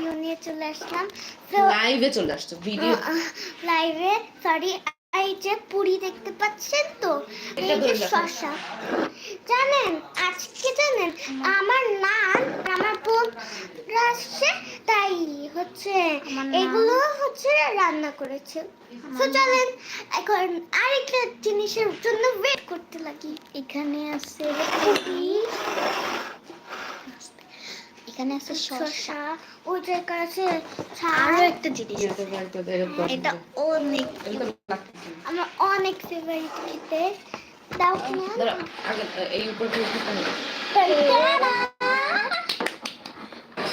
Video নিয়ে চলে আসলাম। লাইভে চলে আসছো ভিডিও লাইভে সরি এই যে পুরি দেখতে পাচ্ছেন তো? এই যে শশা। জানেন আজকে জানেন আমার নান আমার বোন আসছে তাই হচ্ছে এগুলো হচ্ছে রান্না করেছে। তো চলেন এখন আরেকটা জিনিসের জন্য ওয়েট করতে লাগি। এখানে আছে পুরি এখানে আছে শসা। ওই জায়গায় আছে আরও একটা জিনিস আছে। এটা অনেক আমার অনেক ফেভারিট খেতে। দাও এই উপর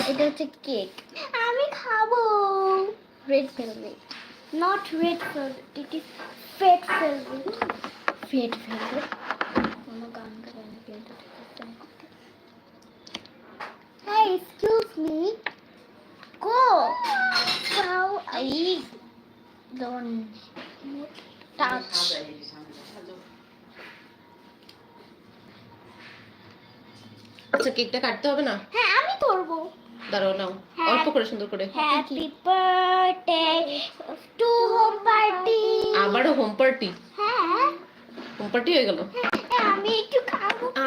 এটা হচ্ছে কেক আমি খাব। Red velvet not red velvet it is fat velvet fat velvet কোনো গান গায় না কিন্তু। Hey, excuse me. Go. How I don't. touch. আচ্ছা কেকটা কাটতে হবে না? হ্যাঁ আমি করব। দাঁড়াও নাও। হ্যাঁ। অল্প করে সুন্দর করে। Happy birthday to home party আবারও হোম পার্টি হ্যাঁ। হোম পার্টি হয়ে গেল। হ্যাঁ, আমি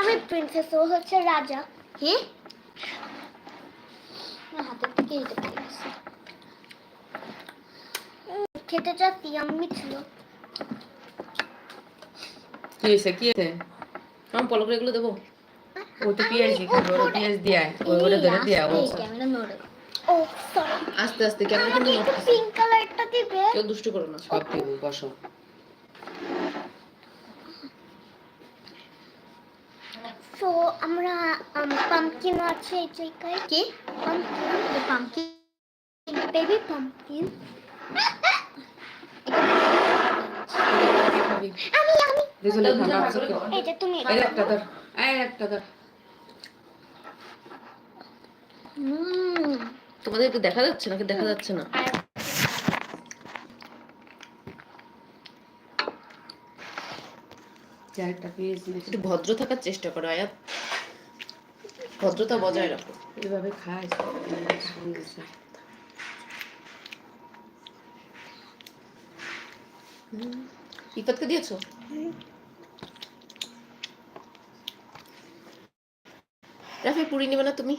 আমি প্রিন্সেস ও হচ্ছে রাজা। হে? হাতের থেকে এটা পড়ে গেছে। উম, খেতে যা ইয়াম্মি ছিল। কি হয়েছে কি হয়েছে? আমি পলক এগুলো দেবো? ও তো পেঁয়াজ খাবে পেঁয়াজ দিয়ে ওই ওরা ধরে দিয়া ও ও সরি আস্তে আস্তে কেমন কিন্তু পিঙ্ক কালারটা দিবে। কেউ দুষ্টু করো না সব দিব বসো। তো আমরা পাম্পকিন আছে এই জায়গায় কি? পাম্পকিন পাম্পকিন বেবি পাম্পকিন আমি আমি। দুজনে। এই যে তুমি এই একটা ধর এই একটা ধর। হুম। তোমাদেরকে দেখা যাচ্ছে নাকি দেখা যাচ্ছে না। চারটা দিয়ে একটু ভদ্র থাকার চেষ্টা করো আয়াত ভদ্রতা বজায় রাখো। এইভাবে খায় ইফাতকে দিয়েছ? রাফি পুরি নেবে না তুমি?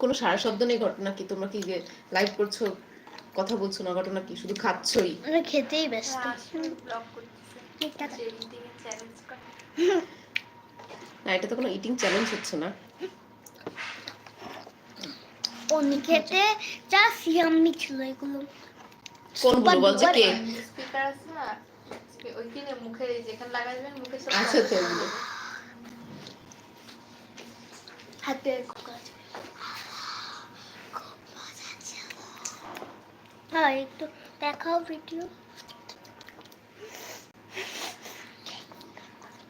কোনো সারা শব্দ নেই ঘটনা কি? তোমরা কি যে লাইভ করছ কথা বলছো না ঘটনা কি? শুধু খাচ্ছই। খেতেই ব্যস্ত। না এটা তো কোনো ইটিং চ্যালেঞ্জ হচ্ছে না। যা সিয়াম্মি ছিল এগুলো। কোনগুলো? বলছে কে? স্পিকার আছে না? ওইখানে মুখে যেখানে লাগাবেন মুখে সব তো হাতে হ্যাঁ একটু দেখাও ভিডিও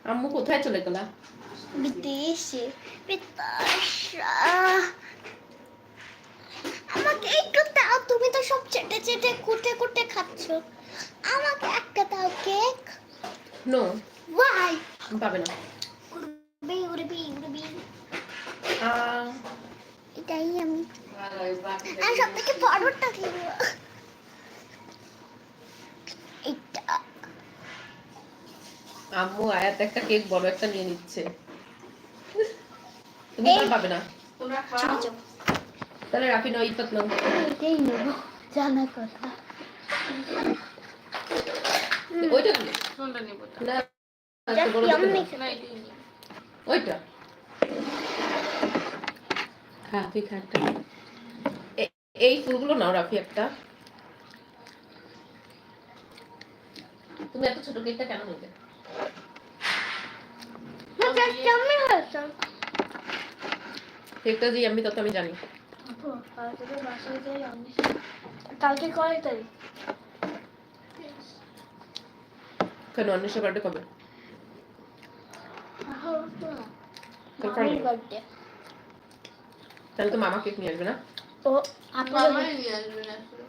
আম্মু কোথায় চলে গেলা? বিদেশে বিতাশা আমাকে একটু দাও তুমি তো সব চেটে চেটে কুটে কুটে খাচ্ছ। আমাকে একটা দাও কেক। নো ওয়াই পাবে না। উড়বি উড়বি উড়বি। আহ, এটাই আমি। আর সব থেকে বড়টা দিব আম্মু আয়াত একটা কেক বড় একটা নিয়ে নিচ্ছে। তুমি এই- আর পাবে না। তোমরা খাও। তাহলে রাফি নাও ইফাত নাও। এটাই নেব জানা কথা। ওইটা নিব না নিব। ওইটা। খা তুই খা একটা। এই ফুলগুলো নাও রাফি একটা। তুমি এত ছোট কেকটা কেন নিলে? না কেকটা যে আমি তত আমি জানি। কালকে কয় তারিখ? কেন অন্বেষা বার্থডে কবে? তাহলে তো মামা কেক নিয়ে আসবে না? ও আপনি মামাই নিয়ে আসবেন আসলে।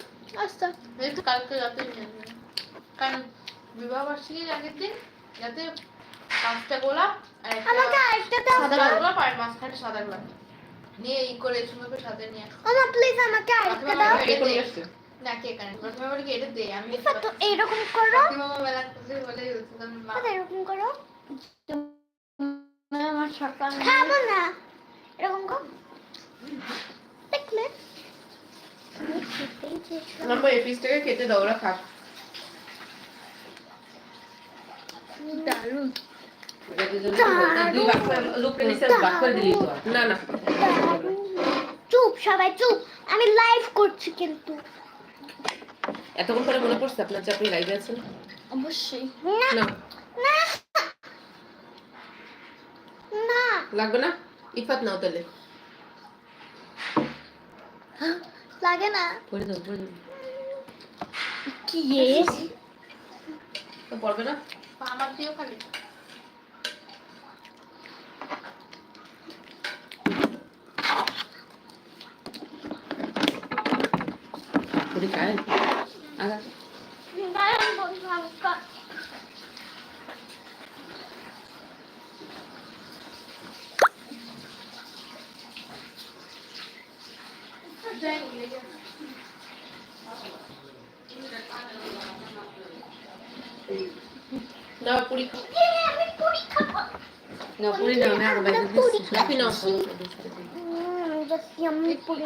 আচ্ছা। এই তো কালকে রাতে নিয়ে আসবেন কারণ বিবাহ বার্ষিকীর আগের দিন যাতে পাঁচটা গোলাপ আর একটা আমাকে আরেকটা দাও। সাদা গোলাপ আর মাঝখানে সাদা গোলাপ। নিয়ে এই করে সুন্দর করে সাথে নিয়ে আমা প্লিজ আমাকে আরেকটা দাও। এটা কেক দে। নিয়ে আসছে। না কে কারণ প্রথমে বলি কি এটা দে আমি তো এইরকম করো। মামা বেলা বলে মা এরকম করো। খাব না। এরকম কর। দেখলে। আমি খেতেই চেয়েছিলাম। মাম্মা এই পিসটাকে খেতে দাও ওরা খাক। আর। না না চুপ সবাই চুপ। আমি লাইভ করছি কিন্তু। এতক্ষণ পরে মনে পড়ছে আপনার যে আপনি লাইভে আছেন? অবশ্যই। না না। লাগবে না? ইফাত নাও তাহলে। লাগে না। করে দাও করে দাও কি তো পড়বে না? আমার দিয়েও খালি করে খায় আগা দারুণ বন্ধু আমাকে না পুরি খাও। পুরি খাব না পুরি নাও না আগা বাইরে নাও হুম পুরি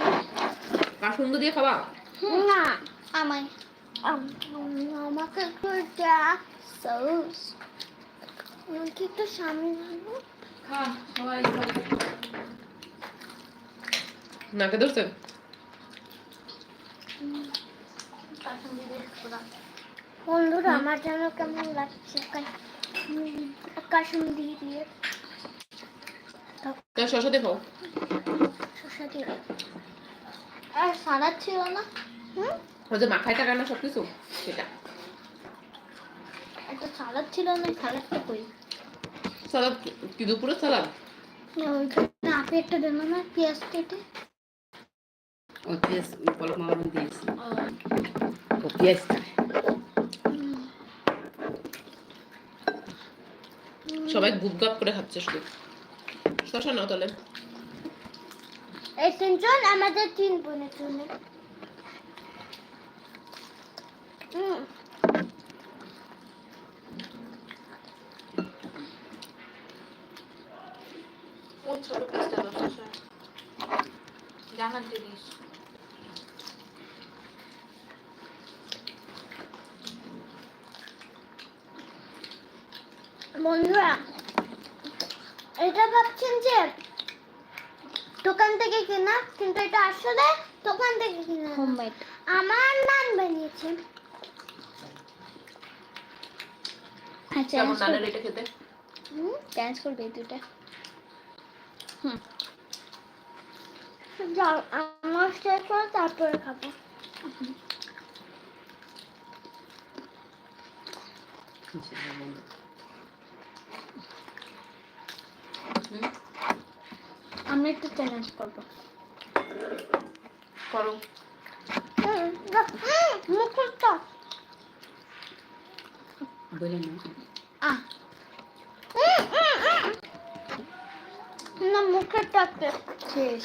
দিয়ে খাবা? না আমায় আম- আম- আমাকে একটু এটা সস আমাকে একটু সামনে আনো। খা সবাই নাকে ধরছে? বন্ধুরা আমার কেমন লাগছে? কাশুন দিয়ে। দিয়ে শশা দিয়ে। আর ছিল না? হুম? ওই যে মাখায় টাকা না সেটা। একটা সালাদ ছিল না সালাদটা কই? সালাদ কি দুপুরে সালাদ? না, আপনি একটা দেন না পেঁয়াজ কেটে। ও পেঁয়াজ পলক মামার দিয়েছি। ও। পেঁয়াজ খায় সবাই গুপ গাপ করে খাচ্ছে শুধু। শশা নাও তাহলে। এই তিনজন আমাদের তিন বোনের জন্য। ছোট পিসটা দশ জানার জিনিস বন্ধুরা এটা ভাবছেন যে দোকান থেকে কেনা কিন্তু এটা আসলে দোকান থেকে কেনা হোমমেড আমার নান বানিয়েছে। আচ্ছা এটা খেতে? হুম? ডান্স করবে দুটা হুম। যাও আমার শেষ করে তারপরে খাব। আমরা একটু চ্যালেঞ্জ করব। করো। মুখটা বলে না আহ। না মুখের শেষ।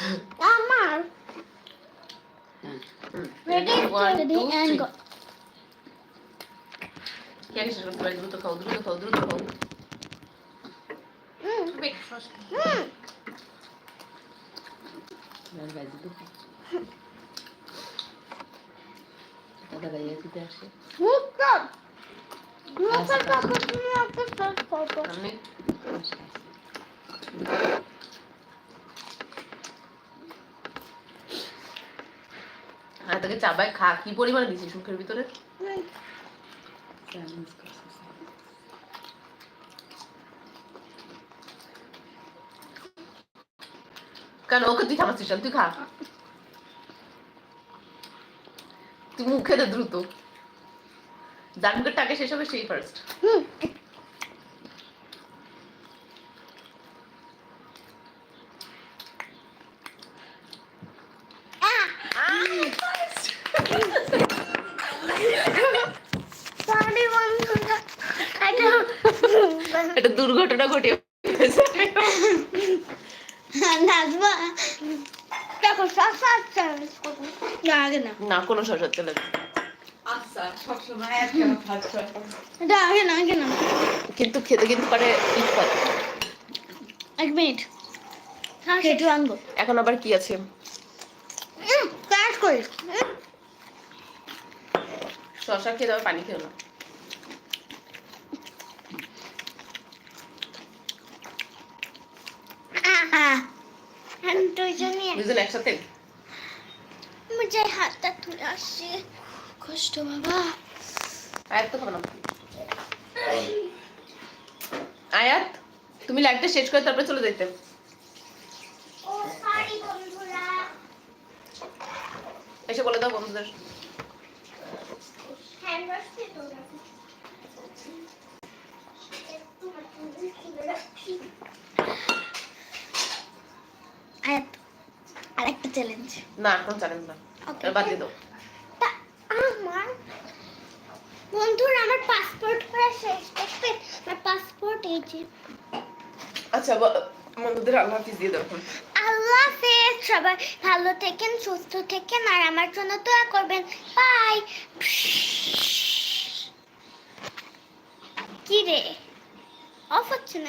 আমার। রেডি এন্ড গো কে আগে শেষ করতে পারি? দ্রুত খাও দ্রুত খাও দ্রুত খাও বেশ শশা এবার বাইরে দিতে দাদা দিতে আসে আমি হ্যাঁ তোকে চাবাই খা। কি পরিমাণে দিছিস মুখের ভিতরে চ্যালেঞ্জ করছে কেন ওকে তুই খামাচ্ছিস না, তুই খা। তুমি মুখে দে দ্রুত। যার মুখের টাকে শেষ হবে সেই ফার্স্ট একটা দুর্ঘটনা ঘটে না আগে না। না কোনো শশার তেলে আচ্ছা সবসময় এটা আগে না আগে না। কিন্তু খেতে কিন্তু পারে ইফতার এক মিনিট। হ্যাঁ সেটু আনব। এখন আবার কি আছে? কাজ করি। শশা খেয়ে দাও পানি খেও না। দুজন একসাথে? আসছে কষ্ট বাবা। আয়াত তো খাব আয়াত তুমি লাইটটা শেষ করে তারপরে চলে বন্ধুরা। এসে বলে দাও বন্ধুদের। আয়াত আরেকটা চ্যালেঞ্জ না এখন জানেন না। বাদ দিয়ে দাও। তা আমার বন্ধুরা আমার পাসপোর্ট করা শেষ দেখবেন আমার পাসপোর্ট এই যে। আচ্ছা বন্ধুদের আল্লাহ হাফিজ দিয়ে দাও আল্লাহ হাফেজ সবাই ভালো থাকেন সুস্থ থাকেন আর আমার জন্য দোয়া করবেন। বাই কি রে? অফ হচ্ছে না?